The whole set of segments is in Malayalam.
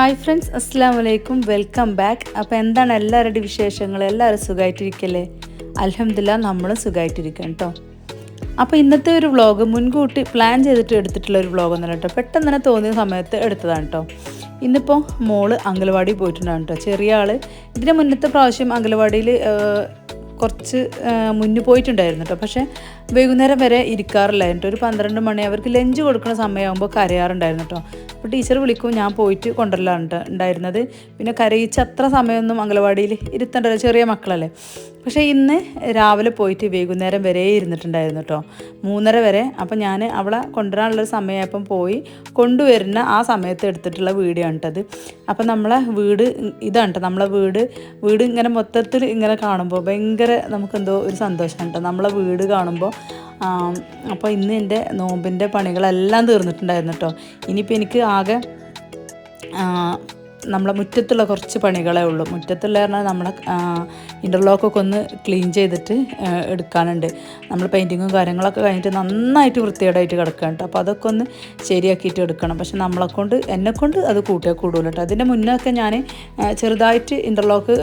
ഹായ് ഫ്രണ്ട്സ് അസ്സാം വലൈക്കും വെൽക്കം ബാക്ക് അപ്പോൾ എന്താണ് എല്ലാവരുടെയും വിശേഷങ്ങൾ? എല്ലാവരും സുഖമായിട്ടിരിക്കല്ലേ അലഹമില്ല നമ്മളും സുഖമായിട്ടിരിക്കും കേട്ടോ അപ്പോൾ ഇന്നത്തെ ഒരു വ്ളോഗ് മുൻകൂട്ടി പ്ലാൻ ചെയ്തിട്ട് എടുത്തിട്ടുള്ള ഒരു വ്ളോഗ് ഒന്നല്ല കേട്ടോ പെട്ടെന്ന് തന്നെ തോന്നിയ സമയത്ത് എടുത്തതാണ് കേട്ടോ ഇന്നിപ്പോൾ മോൾ അംഗനവാടി പോയിട്ടുണ്ടാണ് കേട്ടോ ചെറിയ ആൾ ഇതിന് മുന്നത്തെ പ്രാവശ്യം അംഗനവാടിയിൽ കുറച്ച് മുന്നു പോയിട്ടുണ്ടായിരുന്നു കേട്ടോ പക്ഷേ വൈകുന്നേരം വരെ ഇരിക്കാറില്ലായിരുന്നു ഒരു പന്ത്രണ്ട് മണി അവർക്ക് ലഞ്ച് കൊടുക്കുന്ന സമയമാകുമ്പോൾ കരയാറുണ്ടായിരുന്നു കേട്ടോ അപ്പോൾ ടീച്ചർ വിളിക്കും ഞാൻ പോയിട്ട് കൊണ്ടുവരലാണ് ഉണ്ടായിരുന്നത്. പിന്നെ കരയിച്ച് അത്ര സമയമൊന്നും അംഗനവാടിയിൽ ഇരുത്തണ്ടല്ലോ ചെറിയ മക്കളല്ലേ. പക്ഷേ ഇന്ന് രാവിലെ പോയിട്ട് വൈകുന്നേരം വരെ ഇരുന്നിട്ടുണ്ടായിരുന്നു കേട്ടോ മൂന്നര വരെ. അപ്പം ഞാൻ അവളെ കൊണ്ടുവരാനുള്ള സമയമായപ്പം പോയി കൊണ്ടുവരുന്ന ആ സമയത്ത് എടുത്തിട്ടുള്ള വീഡിയോ ആണ് കേട്ടത് അപ്പം നമ്മളെ വീട് ഇതാണ് കേട്ടോ നമ്മളെ വീട് വീട് ഇങ്ങനെ മൊത്തത്തിൽ ഇങ്ങനെ കാണുമ്പോൾ ഭയങ്കര നമുക്കെന്തോ ഒരു സന്തോഷമാണ് കേട്ടോ നമ്മളെ വീട് കാണുമ്പോൾ അപ്പോൾ ഇന്ന് എന്റെ നോമ്പിന്റെ പണികളെല്ലാം തീർന്നിട്ടുണ്ടായിരുന്നു കേട്ടോ. ഇനിയിപ്പോൾ എനിക്ക് ആകെ നമ്മളെ മുറ്റത്തുള്ള കുറച്ച് പണികളേ ഉള്ളൂ. മുറ്റത്തുള്ള പറഞ്ഞാൽ നമ്മളെ ഇന്റർലോക്കൊക്കെ ഒന്ന് ക്ലീൻ ചെയ്തിട്ട് എടുക്കാനുണ്ട്. നമ്മൾ പെയിന്റിങ്ങും കാര്യങ്ങളൊക്കെ കഴിഞ്ഞിട്ട് നന്നായിട്ട് വൃത്തികേടായിട്ട് കിടക്കുകയാണ് കേട്ടോ. അപ്പോൾ അതൊക്കെ ഒന്ന് ശരിയാക്കിയിട്ട് എടുക്കണം. പക്ഷെ നമ്മളെക്കൊണ്ട് എന്നെക്കൊണ്ട് അത് കൂട്ടിയാൽ കൂടുതൽ കേട്ടോ. അതിന്റെ മുന്നേ ഒക്കെ ഞാൻ ചെറുതായിട്ട് ഇന്റർലോക്ക്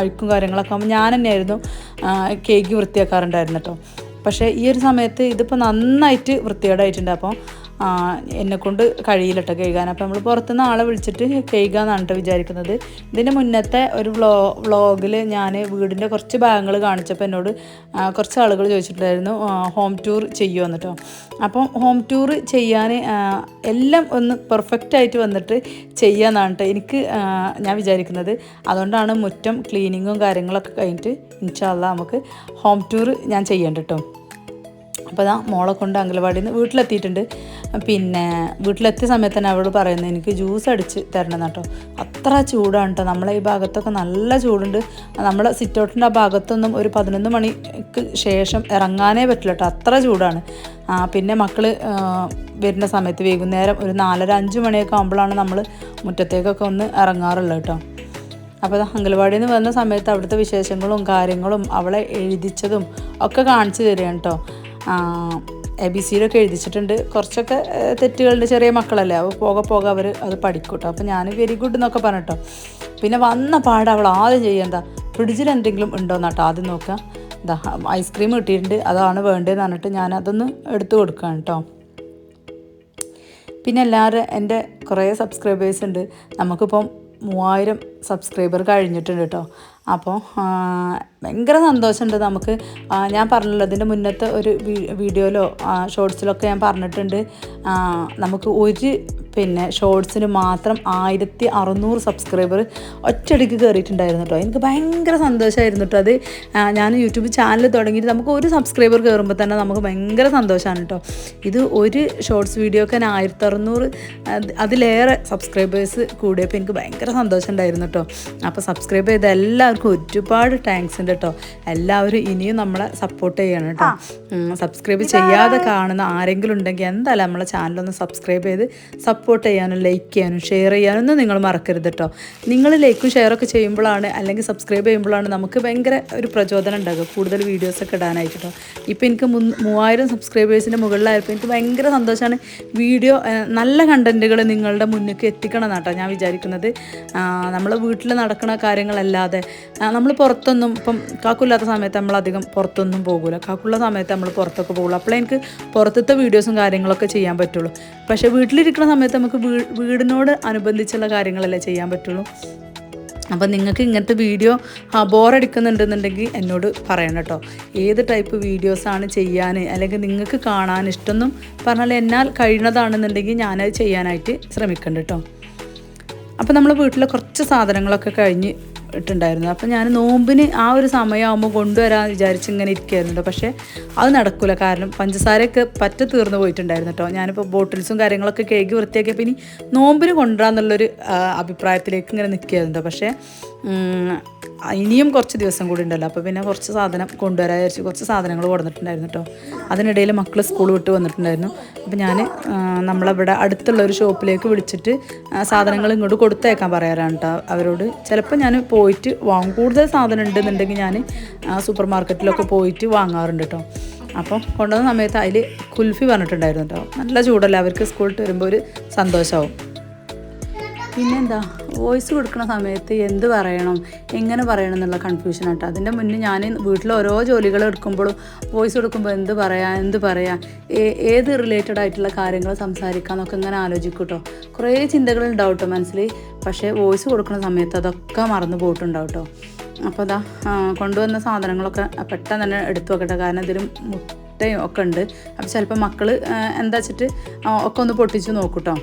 അഴുക്കും കാര്യങ്ങളൊക്കെ ആകുമ്പോൾ ഞാൻ തന്നെയായിരുന്നു കേക്ക് വൃത്തിയാക്കാറുണ്ടായിരുന്നു കേട്ടോ. പക്ഷേ ഈ ഒരു സമയത്ത് ഇതിപ്പോൾ നന്നായിട്ട് വൃത്തികേടായിട്ടുണ്ട്. അപ്പോൾ എന്നെ കൊണ്ട് കഴിയില്ല കേട്ടോ കഴുകാൻ. അപ്പോൾ നമ്മൾ പുറത്തുനിന്ന് ആളെ വിളിച്ചിട്ട് കഴുകാന്നാണ് കേട്ടോ വിചാരിക്കുന്നത്. ഇതിന്റെ മുന്നത്തെ ഒരു വ്ലോ വ്ളോഗിൽ ഞാൻ വീടിന്റെ കുറച്ച് ഭാഗങ്ങൾ കാണിച്ചപ്പോൾ എന്നോട് കുറച്ച് ആളുകൾ ചോദിച്ചിട്ടുണ്ടായിരുന്നു ഹോം ടൂർ ചെയ്യുമോ എന്നിട്ടോ അപ്പം ഹോം ടൂർ ചെയ്യാൻ എല്ലാം ഒന്ന് പെർഫെക്റ്റ് ആയിട്ട് വന്നിട്ട് ചെയ്യാമെന്നാണ് കേട്ടോ എനിക്ക് ഞാൻ വിചാരിക്കുന്നത്. അതുകൊണ്ടാണ് മുറ്റം ക്ലീനിങ്ങും കാര്യങ്ങളൊക്കെ കഴിഞ്ഞിട്ട് ഇൻഷാല്ല നമുക്ക് ഹോം ടൂർ ഞാൻ ചെയ്യേണ്ട കേട്ടോ അപ്പോൾ അതാ മോളെ കൊണ്ട് അംഗനവാടിയിൽ നിന്ന് വീട്ടിലെത്തിയിട്ടുണ്ട്. പിന്നെ വീട്ടിലെത്തിയ സമയത്ത് തന്നെ അവളോട് പറയുന്നത് എനിക്ക് ജ്യൂസ് അടിച്ച് തരണം കേട്ടോ അത്ര ചൂടാണ് കേട്ടോ നമ്മളെ ഈ ഭാഗത്തൊക്കെ നല്ല ചൂടുണ്ട്. നമ്മളെ സിറ്റൗട്ടിന്റെ ആ ഭാഗത്തൊന്നും ഒരു പതിനൊന്ന് മണിക്ക് ശേഷം ഇറങ്ങാനേ പറ്റില്ല കേട്ടോ അത്ര ചൂടാണ്. പിന്നെ മക്കൾ വരുന്ന സമയത്ത് വൈകുന്നേരം ഒരു നാലര അഞ്ച് മണിയൊക്കെ ആകുമ്പോഴാണ് നമ്മൾ മുറ്റത്തേക്കൊക്കെ ഒന്ന് ഇറങ്ങാറുള്ളത് കേട്ടോ അപ്പോൾ ദാ അംഗനവാടിയിൽ നിന്ന് വന്ന സമയത്ത് അവിടുത്തെ വിശേഷങ്ങളും കാര്യങ്ങളും അവളെ എഴുതിച്ചതും ഒക്കെ കാണിച്ചു തരികയാണ് കേട്ടോ എ ബി സിയിലൊക്കെ എഴുതിച്ചിട്ടുണ്ട്. കുറച്ചൊക്കെ തെറ്റുകളുണ്ട് ചെറിയ മക്കളല്ലേ? അപ്പോൾ പോകെ പോകെ അവർ അത് പഠിക്കൂട്ടോ കേട്ടോ അപ്പോൾ ഞാൻ വെരി ഗുഡ് എന്നൊക്കെ പറഞ്ഞിട്ടോ പിന്നെ വന്ന പാട് അവൾ ആദ്യം ചെയ്യേണ്ട ഫ്രിഡ്ജിൽ എന്തെങ്കിലും ഉണ്ടോ എന്നാട്ടോ ആദ്യം നോക്കുക ഇതാ ഐസ്ക്രീം കിട്ടിയിട്ടുണ്ട്. അതാണ് വേണ്ടതെന്ന് പറഞ്ഞിട്ട് ഞാൻ അതൊന്ന് എടുത്തു കൊടുക്കുകയാണ് കേട്ടോ പിന്നെ എല്ലാവരും എന്റെ കുറേ സബ്സ്ക്രൈബേഴ്സ് ഉണ്ട്. നമുക്കിപ്പം മൂവായിരം സബ്സ്ക്രൈബർ കഴിഞ്ഞിട്ടുണ്ട് കേട്ടോ അപ്പോൾ ഭയങ്കര സന്തോഷമുണ്ട് നമുക്ക്. ഞാൻ പറഞ്ഞല്ലോ ഇതിന്റെ മുന്നത്തെ ഒരു വീഡിയോയിലോ ഷോർട്സിലൊക്കെ ഞാൻ പറഞ്ഞിട്ടുണ്ട്. നമുക്ക് ഒരു പിന്നെ ഷോർട്സിന് മാത്രം ആയിരത്തി അറുന്നൂറ് സബ്സ്ക്രൈബർ ഒറ്റടിക്ക് കയറിയിട്ടുണ്ടായിരുന്നു കേട്ടോ എനിക്ക് ഭയങ്കര സന്തോഷമായിരുന്നു കേട്ടോ അത്. ഞാൻ യൂട്യൂബ് ചാനൽ തുടങ്ങിയിട്ട് നമുക്ക് ഒരു സബ്സ്ക്രൈബർ കയറുമ്പോൾ തന്നെ നമുക്ക് ഭയങ്കര സന്തോഷമാണ് കേട്ടോ ഇത് ഒരു ഷോർട്സ് വീഡിയോക്ക് തന്നെ ആയിരത്തി അറുന്നൂറ് അതിലേറെ സബ്സ്ക്രൈബേഴ്സ് കൂടിയപ്പോൾ എനിക്ക് ഭയങ്കര സന്തോഷം ഉണ്ടായിരുന്നു കേട്ടോ. അപ്പോൾ സബ്സ്ക്രൈബ് ചെയ്ത എല്ലാവർക്കും ഒരുപാട് താങ്ക്സ് ഉണ്ട് കേട്ടോ. എല്ലാവരും ഇനിയും നമ്മളെ സപ്പോർട്ട് ചെയ്യണം കേട്ടോ. സബ്സ്ക്രൈബ് ചെയ്യാതെ കാണുന്ന ആരെങ്കിലും ഉണ്ടെങ്കിൽ എന്തായാലും നമ്മളെ ചാനലൊന്ന് സബ്സ്ക്രൈബ് ചെയ്ത് സപ്പോർട്ട് ചെയ്യാനും ലൈക്ക് ചെയ്യാനും ഷെയർ ചെയ്യാനും ഒന്നും നിങ്ങൾ മറക്കരുത് കേട്ടോ. നിങ്ങൾ ലൈക്കും ഷെയറൊക്കെ ചെയ്യുമ്പോഴാണ് അല്ലെങ്കിൽ സബ്സ്ക്രൈബ് ചെയ്യുമ്പോഴാണ് നമുക്ക് ഭയങ്കര ഒരു പ്രചോദനം ഉണ്ടാകുക കൂടുതൽ വീഡിയോസൊക്കെ ഇടാനായിട്ട് കേട്ടോ. ഇപ്പോൾ എനിക്ക് മൂവായിരം സബ്സ്ക്രൈബേഴ്സിന്റെ മുകളിലായപ്പോൾ എനിക്ക് ഭയങ്കര സന്തോഷമാണ് വീഡിയോ നല്ല കണ്ടന്റുകൾ നിങ്ങളുടെ മുന്നിലേക്ക് എത്തിക്കണം എന്നാട്ടോ ഞാൻ വിചാരിക്കുന്നത്. നമ്മൾ വീട്ടിൽ നടക്കുന്ന കാര്യങ്ങളല്ലാതെ നമ്മൾ പുറത്തൊന്നും ഇപ്പം കാക്കില്ലാത്ത സമയത്ത് നമ്മൾ അധികം പുറത്തൊന്നും പോകില്ല കാക്കുള്ള സമയത്ത് നമ്മൾ പുറത്തൊക്കെ പോകുള്ളൂ അപ്പോൾ എനിക്ക് പുറത്തത്തെ വീഡിയോസും കാര്യങ്ങളൊക്കെ ചെയ്യാൻ പറ്റുള്ളൂ. പക്ഷേ വീട്ടിലിരിക്കുന്ന സമയത്ത് നമുക്ക് വീടിനോട് അനുബന്ധിച്ചുള്ള കാര്യങ്ങളല്ലേ ചെയ്യാൻ പറ്റുള്ളൂ. അപ്പം നിങ്ങൾക്ക് ഇങ്ങനത്തെ വീഡിയോ ബോറടിക്കുന്നുണ്ടെന്നുണ്ടെങ്കിൽ എന്നോട് പറയണം കേട്ടോ. ഏത് ടൈപ്പ് വീഡിയോസാണ് ചെയ്യാൻ അല്ലെങ്കിൽ നിങ്ങൾക്ക് കാണാൻ ഇഷ്ടമെന്നും പറഞ്ഞാൽ എന്നാൽ കഴിയുന്നതാണെന്നുണ്ടെങ്കിൽ ഞാനത് ചെയ്യാനായിട്ട് ശ്രമിക്കുന്നുണ്ട് കേട്ടോ. അപ്പോൾ നമ്മൾ വീട്ടിലെ കുറച്ച് സാധനങ്ങളൊക്കെ കഴിഞ്ഞ് ഇട്ടുണ്ടായിരുന്നു അപ്പോൾ ഞാൻ നോമ്പിന് ആ ഒരു സമയമാകുമ്പോൾ കൊണ്ടുവരാൻ വിചാരിച്ച് ഇങ്ങനെ ഇരിക്കുകയായിരുന്നു പക്ഷേ അത് നടക്കില്ല കാരണം പഞ്ചസാരയൊക്കെ പറ്റ തീർന്നു പോയിട്ടുണ്ടായിരുന്നു കേട്ടോ ഞാനിപ്പോൾ ബോട്ടിൽസും കാര്യങ്ങളൊക്കെ കേൾക്കി വൃത്തിയാക്കിയപ്പോൾ ഇനി നോമ്പിന് കൊണ്ടുവരാന്നുള്ളൊരു അഭിപ്രായത്തിലേക്ക് ഇങ്ങനെ നിൽക്കുകയായിരുന്നു പക്ഷേ ഇനിയും കുറച്ച് ദിവസം കൂടി ഉണ്ടല്ലോ. അപ്പോൾ പിന്നെ കുറച്ച് സാധനം കൊണ്ടുവരാൻ വിചാരിച്ച് കുറച്ച് സാധനങ്ങൾ കൊടുത്തിട്ടുണ്ടായിരുന്നു കേട്ടോ അതിനിടയിൽ മക്കൾ സ്കൂൾ വിട്ട് വന്നിട്ടുണ്ടായിരുന്നു. അപ്പോൾ ഞാൻ നമ്മളിവിടെ അടുത്തുള്ള ഒരു ഷോപ്പിലേക്ക് വിളിച്ചിട്ട് സാധനങ്ങൾ ഇങ്ങോട്ട് കൊടുത്തേക്കാൻ പറയാറാണ് കേട്ടോ അവരോട് ചിലപ്പോൾ ഞാൻ പോയിട്ട് വാങ്ങും. കൂടുതൽ സാധനം ഉണ്ടെന്നുണ്ടെങ്കിൽ ഞാൻ സൂപ്പർ മാർക്കറ്റിലൊക്കെ പോയിട്ട് വാങ്ങാറുണ്ട് കേട്ടോ അപ്പോൾ കൊണ്ടുവന്ന സമയത്ത് അതിൽ കുൽഫി പറഞ്ഞിട്ടുണ്ടായിരുന്നു കേട്ടോ നല്ല ചൂടല്ലേ അവർക്ക് സ്കൂളിൽ വരുമ്പോൾ ഒരു സന്തോഷമാവും പിന്നെന്താ വോയിസ് കൊടുക്കുന്ന സമയത്ത് എന്ത് പറയണം എങ്ങനെ പറയണം എന്നുള്ള കൺഫ്യൂഷൻ ആട്ടോ. അതിന്റെ മുന്നേ ഞാൻ വീട്ടിൽ ഓരോ ജോലികൾ എടുക്കുമ്പോഴും വോയിസ് കൊടുക്കുമ്പോൾ എന്ത് പറയാം എന്ത് പറയാം ഏത് റിലേറ്റഡ് ആയിട്ടുള്ള കാര്യങ്ങൾ സംസാരിക്കാമെന്നൊക്കെ ഇങ്ങനെ ആലോചിക്കും കേട്ടോ കുറേ ചിന്തകൾ ഉണ്ടാവും കേട്ടോ മനസ്സിൽ പക്ഷേ വോയിസ് കൊടുക്കുന്ന സമയത്ത് അതൊക്കെ മറന്നു പോയിട്ടുണ്ടാവും അപ്പോൾ അതാ കൊണ്ടുവന്ന സാധനങ്ങളൊക്കെ പെട്ടെന്ന് തന്നെ എടുത്തു വെക്കട്ടെ. കാരണം ഇതിൽ മുട്ടയും ഒക്കെ ഉണ്ട്. അപ്പോൾ ചിലപ്പോൾ മക്കൾ എന്താ വെച്ചിട്ട് ഒക്കെ ഒന്ന് പൊട്ടിച്ച് നോക്കൂട്ടോ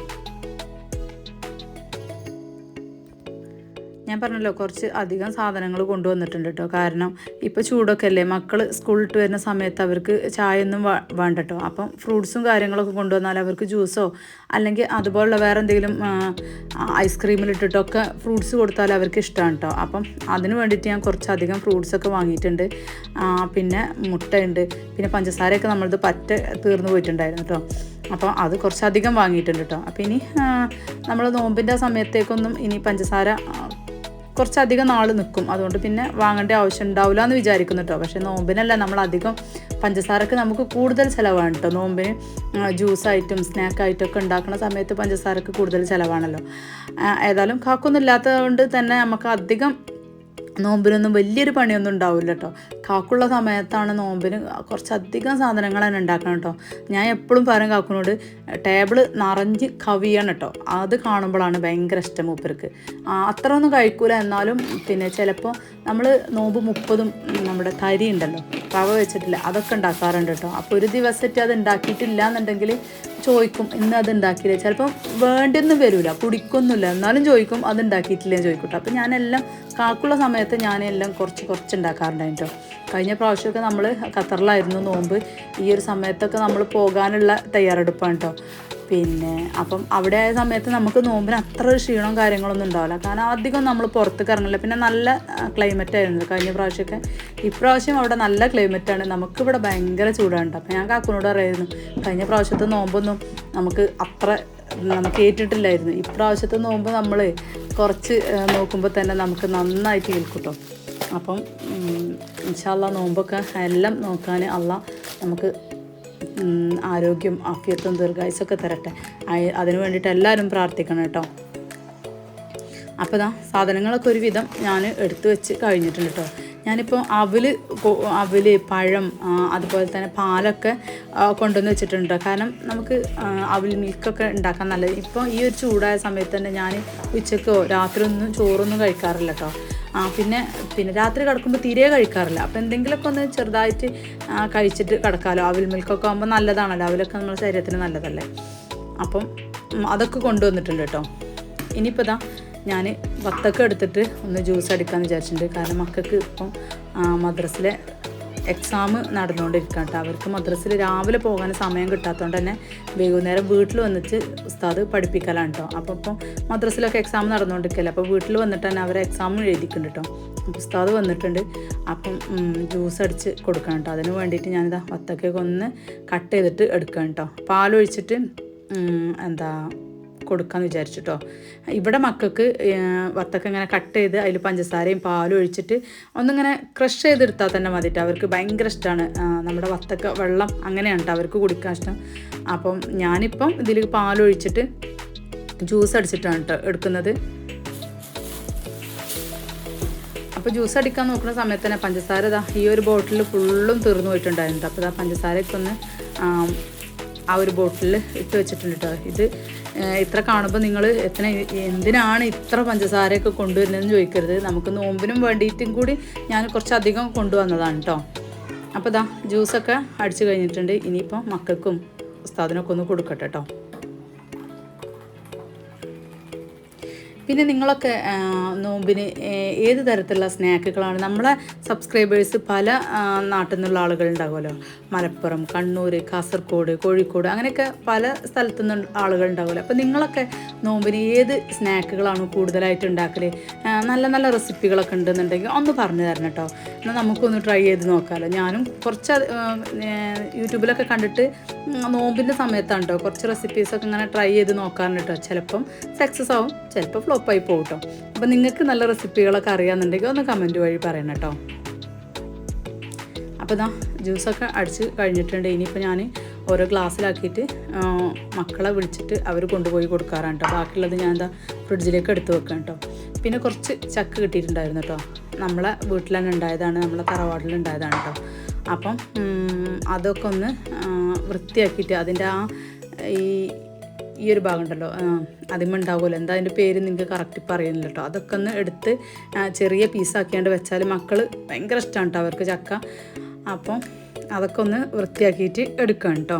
ഞാൻ പറഞ്ഞല്ലോ കുറച്ച് അധികം സാധനങ്ങൾ കൊണ്ടുവന്നിട്ടുണ്ട് കേട്ടോ കാരണം ഇപ്പോൾ ചൂടൊക്കെ അല്ലേ മക്കൾ സ്കൂളിട്ട് വരുന്ന സമയത്ത് അവർക്ക് ചായ ഒന്നും വേണ്ട കേട്ടോ അപ്പം ഫ്രൂട്ട്സും കാര്യങ്ങളൊക്കെ കൊണ്ടുവന്നാൽ അവർക്ക് ജ്യൂസോ അല്ലെങ്കിൽ അതുപോലുള്ള വേറെ എന്തെങ്കിലും ഐസ്ക്രീമിലിട്ടിട്ടൊക്കെ ഫ്രൂട്ട്സ് കൊടുത്താൽ അവർക്ക് ഇഷ്ടമാണ് കേട്ടോ അപ്പം അതിന് വേണ്ടിയിട്ട് ഞാൻ കുറച്ചധികം ഫ്രൂട്ട്സൊക്കെ വാങ്ങിയിട്ടുണ്ട്. പിന്നെ മുട്ടയുണ്ട്. പിന്നെ പഞ്ചസാരയൊക്കെ നമ്മളത് പറ്റ തീർന്നു പോയിട്ടുണ്ടായിരുന്നു കേട്ടോ അപ്പോൾ അത് കുറച്ചധികം വാങ്ങിയിട്ടുണ്ട് കേട്ടോ അപ്പോൾ ഇനി നമ്മൾ നോമ്പിന്റെ സമയത്തേക്കൊന്നും ഇനി പഞ്ചസാര കുറച്ചധികം നാൾ നിൽക്കും. അതുകൊണ്ട് പിന്നെ വാങ്ങേണ്ട ആവശ്യം ഉണ്ടാവില്ല എന്ന് വിചാരിക്കുന്നു കേട്ടോ പക്ഷേ നോമ്പിനല്ല നമ്മൾ അധികം പഞ്ചസാരക്ക് നമുക്ക് കൂടുതൽ ചിലവാണ് കേട്ടോ നോമ്പിന് ജ്യൂസായിട്ടും സ്നാക്കായിട്ടും ഒക്കെ ഉണ്ടാക്കുന്ന സമയത്ത് പഞ്ചസാരക്ക് കൂടുതൽ ചിലവാണല്ലോ. ഏതായാലും കാക്കൊന്നും ഇല്ലാത്തത് കൊണ്ട് തന്നെ നമുക്ക് അധികം നോമ്പിനൊന്നും വലിയൊരു പണിയൊന്നും ഉണ്ടാവില്ല കേട്ടോ കാക്കുള്ള സമയത്താണ് നോമ്പിന് കുറച്ചധികം സാധനങ്ങൾ തന്നെ ഉണ്ടാക്കണം കേട്ടോ ഞാൻ എപ്പോഴും പറയും കാക്കുനോട് ടേബിൾ നിറഞ്ഞ് കവിയണം കേട്ടോ അത് കാണുമ്പോഴാണ് ഭയങ്കര ഇഷ്ടം മൂപ്പർക്ക്. അത്ര ഒന്നും കഴിക്കൂല. എന്നാലും പിന്നെ ചിലപ്പോൾ നമ്മൾ നോമ്പ് മുപ്പതും നമ്മുടെ തരി ഉണ്ടല്ലോ റവ വെച്ചിട്ടില്ല അതൊക്കെ ഉണ്ടാക്കാറുണ്ട് കേട്ടോ അപ്പോൾ ഒരു ദിവസത്തെ അത് ഉണ്ടാക്കിയിട്ടില്ല എന്നുണ്ടെങ്കിൽ ചോദിക്കും ഇന്ന് അത് ഉണ്ടാക്കിയില്ല? ചിലപ്പോൾ വേണ്ടിയൊന്നും വരില്ല കുടിക്കൊന്നുമില്ല. എന്നാലും ചോദിക്കും അത് ഉണ്ടാക്കിയിട്ടില്ലേ ചോദിക്കും കേട്ടോ അപ്പോൾ ഞാനെല്ലാം കാക്കുള്ള സമയത്ത് ഞാൻ എല്ലാം കുറച്ച് കുറച്ച് ഉണ്ടാക്കാറുണ്ടായിട്ടോ കഴിഞ്ഞ പ്രാവശ്യമൊക്കെ നമ്മൾ ഖത്തറിലായിരുന്നു നോമ്പ്. ഈ ഒരു സമയത്തൊക്കെ നമ്മൾ പോകാനുള്ള തയ്യാറെടുപ്പാണ് കേട്ടോ പിന്നെ അപ്പം അവിടെ ആയ സമയത്ത് നമുക്ക് നോമ്പിന് അത്ര ക്ഷീണവും കാര്യങ്ങളൊന്നും ഉണ്ടാവില്ല. കാരണം അധികം നമ്മൾ പുറത്തേക്ക് കറങ്ങില്ല പിന്നെ നല്ല ക്ലൈമറ്റ് ആയിരുന്നു കഴിഞ്ഞ പ്രാവശ്യമൊക്കെ. ഇപ്രാവശ്യം അവിടെ നല്ല ക്ലൈമറ്റാണ് നമുക്കിവിടെ ഭയങ്കര ചൂടാണ് അപ്പം ഞാൻ കാക്കുനോട് അറിയായിരുന്നു കഴിഞ്ഞ പ്രാവശ്യത്തെ നോമ്പൊന്നും നമുക്ക് അത്ര നമുക്ക് ഏറ്റിട്ടില്ലായിരുന്നു. ഇപ്രാവശ്യത്തെ നോക്കുമ്പോൾ നമ്മൾ കുറച്ച് നോക്കുമ്പോൾ തന്നെ നമുക്ക് നന്നായിട്ട് കേൾക്കൂട്ടോ അപ്പം ഇൻഷാല്ല നോമ്പൊക്കെ എല്ലാം നോക്കാൻ അല്ല നമുക്ക് ആരോഗ്യം ആഫിയത്തും ദീർഘായുസൊക്കെ തരട്ടെ. അതിന് വേണ്ടിയിട്ട് എല്ലാവരും പ്രാർത്ഥിക്കണം കേട്ടോ. അപ്പോൾ ഇതാ സാധനങ്ങളൊക്കെ ഒരുവിധം ഞാൻ എടുത്തു വെച്ച് കഴിഞ്ഞിട്ടുണ്ട് കേട്ടോ. ഞാനിപ്പോൾ അവൽ അവൽ പഴം അതുപോലെ തന്നെ പാലൊക്കെ കൊണ്ടുവന്ന് വെച്ചിട്ടുണ്ട്. കാരണം നമുക്ക് അവൽ മിൽക്കൊക്കെ ഉണ്ടാക്കാൻ നല്ലത്. ഇപ്പോൾ ഈ ഒരു ചൂടായ സമയത്ത് തന്നെ ഞാൻ ഉച്ചക്കോ രാത്രി ഒന്നും ചോറൊന്നും കഴിക്കാറില്ല കേട്ടോ ആ പിന്നെ പിന്നെ രാത്രി കിടക്കുമ്പോൾ തീരെ കഴിക്കാറില്ല. അപ്പോൾ എന്തെങ്കിലുമൊക്കെ ഒന്ന് ചെറുതായിട്ട് കഴിച്ചിട്ട് കിടക്കാമല്ലോ അവൽ മിൽക്കൊക്കെ ആകുമ്പോൾ നല്ലതാണല്ലോ. അവലൊക്കെ നമ്മുടെ ശരീരത്തിന് നല്ലതല്ലേ. അപ്പം അതൊക്കെ കൊണ്ടുവന്നിട്ടുണ്ട് കേട്ടോ ഇനിയിപ്പോൾ ഇതാ ഞാൻ വത്തക്ക എടുത്തിട്ട് ഒന്ന് ജ്യൂസ് അടിക്കാമെന്ന് വിചാരിച്ചിട്ടുണ്ട്. കാരണം മക്കൾക്ക് ഇപ്പം മദ്രസിലെ എക്സാം നടന്നുകൊണ്ടിരിക്കാം കേട്ടോ. അവർക്ക് മദ്രസിൽ രാവിലെ പോകാൻ സമയം കിട്ടാത്തതുകൊണ്ട് തന്നെ വൈകുന്നേരം വീട്ടിൽ വന്നിട്ട് ഉസ്താദ് പഠിപ്പിക്കലാണ് കേട്ടോ. അപ്പോൾ ഇപ്പം മദ്രസിലൊക്കെ എക്സാം നടന്നുകൊണ്ടിരിക്കല്ലേ അപ്പോൾ വീട്ടിൽ വന്നിട്ട് തന്നെ അവർ എക്സാം എഴുതിക്കുന്നുണ്ട് കേട്ടോ. ഉസ്താദ് വന്നിട്ടുണ്ട് അപ്പം ജ്യൂസ് അടിച്ച് കൊടുക്കണം കേട്ടോ. അതിന് വേണ്ടിയിട്ട് ഞാനിതാ വത്തക്കൊക്കെ ഒന്ന് കട്ട് ചെയ്തിട്ട് എടുക്കാം കേട്ടോ. പാലൊഴിച്ചിട്ട് എന്താ കൊടുക്കാമെന്ന് വിചാരിച്ചു കേട്ടോ ഇവിടെ മക്കൾക്ക് വത്തക്ക ഇങ്ങനെ കട്ട് ചെയ്ത് അതിൽ പഞ്ചസാരയും പാലും ഒഴിച്ചിട്ട് ഒന്നിങ്ങനെ ക്രഷ് ചെയ്തെടുത്താൽ തന്നെ മതിട്ടോ അവർക്ക് ഭയങ്കര ഇഷ്ടമാണ് നമ്മുടെ വത്തക്ക വെള്ളം അങ്ങനെയാണ് കേട്ടോ അവർക്ക് കുടിക്കാൻ ഇഷ്ടം. അപ്പം ഞാനിപ്പം ഇതിൽ പാലൊഴിച്ചിട്ട് ജ്യൂസ് അടിച്ചിട്ടാണ് കേട്ടോ എടുക്കുന്നത്. അപ്പോൾ ജ്യൂസ് അടിക്കാൻ നോക്കുന്ന സമയത്ത് തന്നെ പഞ്ചസാര ഇതാ ഈ ഒരു ബോട്ടിൽ ഫുള്ളും തീർന്നു പോയിട്ടുണ്ടായിരുന്നു. അപ്പോൾ ഇതാ പഞ്ചസാരയൊക്കെ ഒന്ന് ആ ഒരു ബോട്ടിലിൽ ഇട്ട് വെച്ചിട്ടുണ്ട് കേട്ടോ ഇത് ഇത്ര കാണുമ്പോൾ നിങ്ങൾ എത്ര എന്തിനാണ് ഇത്ര പഞ്ചസാരയൊക്കെ കൊണ്ടുവരുന്നതെന്ന് ചോദിക്കരുത്. നമുക്ക് നോമ്പിനും വേണ്ടിയിട്ടും കൂടി ഞാൻ കുറച്ചധികം കൊണ്ടുവന്നതാണ് കേട്ടോ അപ്പോൾ ഇതാ ജ്യൂസൊക്കെ അടിച്ചു കഴിഞ്ഞിട്ടുണ്ട്. ഇനിയിപ്പോൾ മക്കൾക്കും ഉസ്താദിനൊക്കെ ഒന്ന് കൊടുക്കട്ടെ കേട്ടോ പിന്നെ നിങ്ങളൊക്കെ നോമ്പിന് ഏത് തരത്തിലുള്ള സ്നാക്കുകളാണ്? നമ്മളെ സബ്സ്ക്രൈബേഴ്സ് പല നാട്ടിൽ നിന്നുള്ള ആളുകളുണ്ടാകുമല്ലോ. മലപ്പുറം കണ്ണൂർ കാസർഗോഡ് കോഴിക്കോട് അങ്ങനെയൊക്കെ പല സ്ഥലത്തു നിന്ന് ആളുകളുണ്ടാകുമല്ലോ. അപ്പോൾ നിങ്ങളൊക്കെ നോമ്പിന് ഏത് സ്നാക്കുകളാണ് കൂടുതലായിട്ട് ഉണ്ടാക്കൽ നല്ല നല്ല റെസിപ്പികളൊക്കെ ഉണ്ടെന്നുണ്ടെങ്കിൽ ഒന്ന് പറഞ്ഞു തരണം കേട്ടോ. എന്നാൽ നമുക്കൊന്ന് ട്രൈ ചെയ്ത് നോക്കാമല്ലോ ഞാനും കുറച്ച് യൂട്യൂബിലൊക്കെ കണ്ടിട്ട് നോമ്പിന്റെ സമയത്താണ് കേട്ടോ കുറച്ച് റെസിപ്പീസൊക്കെ ഇങ്ങനെ ട്രൈ ചെയ്ത് നോക്കാറുണ്ട് കേട്ടോ. ചിലപ്പം സക്സസ് ആവും ചിലപ്പോൾ ഫ്ലോപ്പായി പോകും കേട്ടോ അപ്പോൾ നിങ്ങൾക്ക് നല്ല റെസിപ്പികളൊക്കെ അറിയാമെന്നുണ്ടെങ്കിൽ ഒന്ന് കമന്റ് വഴി പറയണം കേട്ടോ അപ്പോൾ ഇതാ ജ്യൂസൊക്കെ അടിച്ച് കഴിഞ്ഞിട്ടുണ്ട്. ഇനിയിപ്പോൾ ഞാൻ ഓരോ ഗ്ലാസ്സിലാക്കിയിട്ട് മക്കളെ വിളിച്ചിട്ട് അവർ കൊണ്ടുപോയി കൊടുക്കാറാണ് കേട്ടോ ബാക്കിയുള്ളത് ഞാൻ എന്താ ഫ്രിഡ്ജിലേക്ക് എടുത്ത് വെക്കാം കേട്ടോ പിന്നെ കുറച്ച് ചക്ക് കിട്ടിയിട്ടുണ്ടായിരുന്നു കേട്ടോ നമ്മളെ വീട്ടിൽ തന്നെ ഉണ്ടായതാണ് നമ്മളെ തറവാട്ടിൽ ഉണ്ടായതാണ് കേട്ടോ അപ്പം അതൊക്കെ ഒന്ന് വൃത്തിയാക്കിയിട്ട് അതിന്റെ ആ ഈ ഈ ഒരു ഭാഗം ഉണ്ടല്ലോ അതിമ ഉണ്ടാവുമല്ലോ എന്താ അതിന്റെ പേര് നിങ്ങൾക്ക് കറക്റ്റ് പറയുന്നില്ല കേട്ടോ. അതൊക്കെ ഒന്ന് എടുത്ത് ചെറിയ പീസാക്കിയാണ്ട് വെച്ചാൽ മക്കൾ ഭയങ്കര ഇഷ്ടമാണ് കേട്ടോ അവർക്ക് ചക്ക. അപ്പം അതൊക്കെ ഒന്ന് വൃത്തിയാക്കിയിട്ട് എടുക്കാം കേട്ടോ.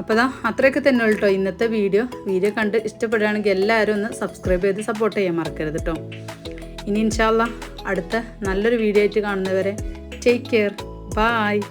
അപ്പോൾ ദാ അത്രയൊക്കെ തന്നെ ഉള്ളൂ കേട്ടോ ഇന്നത്തെ വീഡിയോ. വീഡിയോ കണ്ട് ഇഷ്ടപ്പെടുകയാണെങ്കിൽ എല്ലാവരും ഒന്ന് സബ്സ്ക്രൈബ് ചെയ്ത് സപ്പോർട്ട് ചെയ്യാൻ മറക്കരുത് കേട്ടോ. ഇനി ഇൻഷാല്ല അടുത്ത നല്ലൊരു വീഡിയോ ആയിട്ട് കാണുന്നവരെ ടേക്ക് കെയർ ബായ്